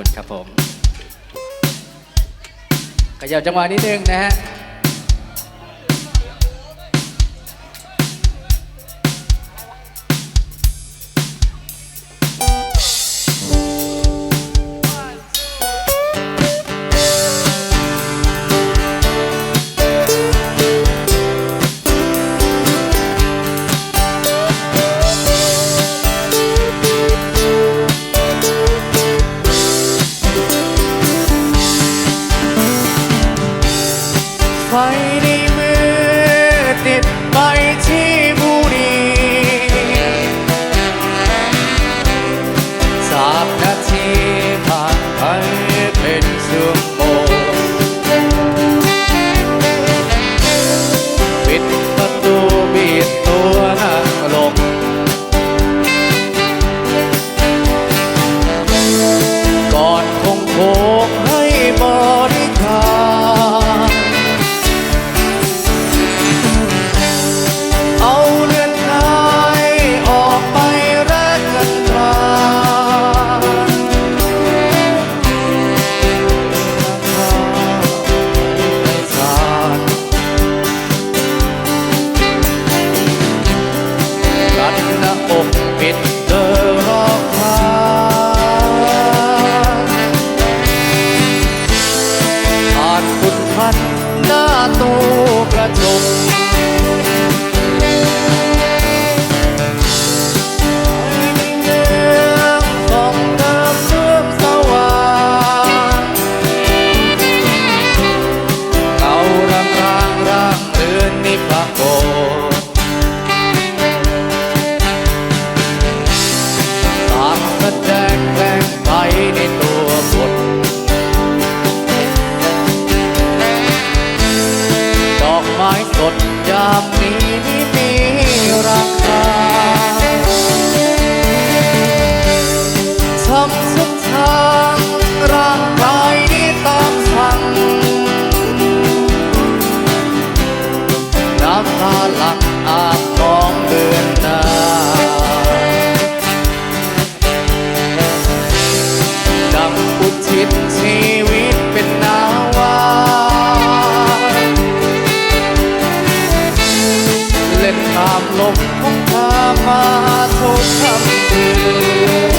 คุณครับผมขยับจังหวะนิดนึงนะฮะ it, my it soul. ลมของพามาทุกคำเตือ